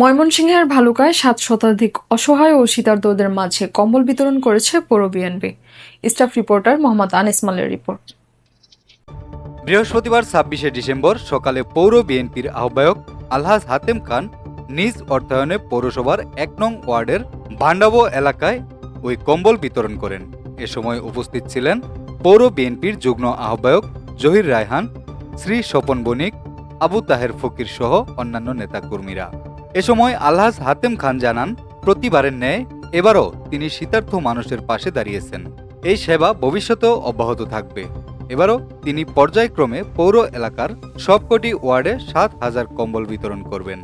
ময়মনসিংহের ভালুকায় সাত শতাধিক অসহায় ও শীতার্তদের মাঝে কম্বল বিতরণ করেছে পৌর বিএনপি। স্টাফ রিপোর্টার মোহাম্মদ আনিস মালের রিপোর্ট। বৃহস্পতিবার ছাব্বিশে ডিসেম্বর সকালে পৌর বিএনপির আহ্বায়ক আলহাজ হাতেম খান নিজ অর্থায়নে পৌরসভার এক নং ওয়ার্ডের ভান্ডাবো এলাকায় ওই কম্বল বিতরণ করেন। এ সময় উপস্থিত ছিলেন পৌর বিএনপির যুগ্ম আহ্বায়ক জহির রায়হান, শ্রী স্বপন বণিক, আবু তাহের ফকির সহ অন্যান্য নেতাকর্মীরা। এ সময় আলহাজ হাতেম খান জানান, প্রতিবারের ন্যায় এবারও তিনি শীতার্থ মানুষের পাশে দাঁড়িয়েছেন। এই সেবা ভবিষ্যতেও অব্যাহত থাকবে। এবারও তিনি পর্যায়ক্রমে পৌর এলাকার সবকটি ওয়ার্ডে সাত হাজার কম্বল বিতরণ করবেন।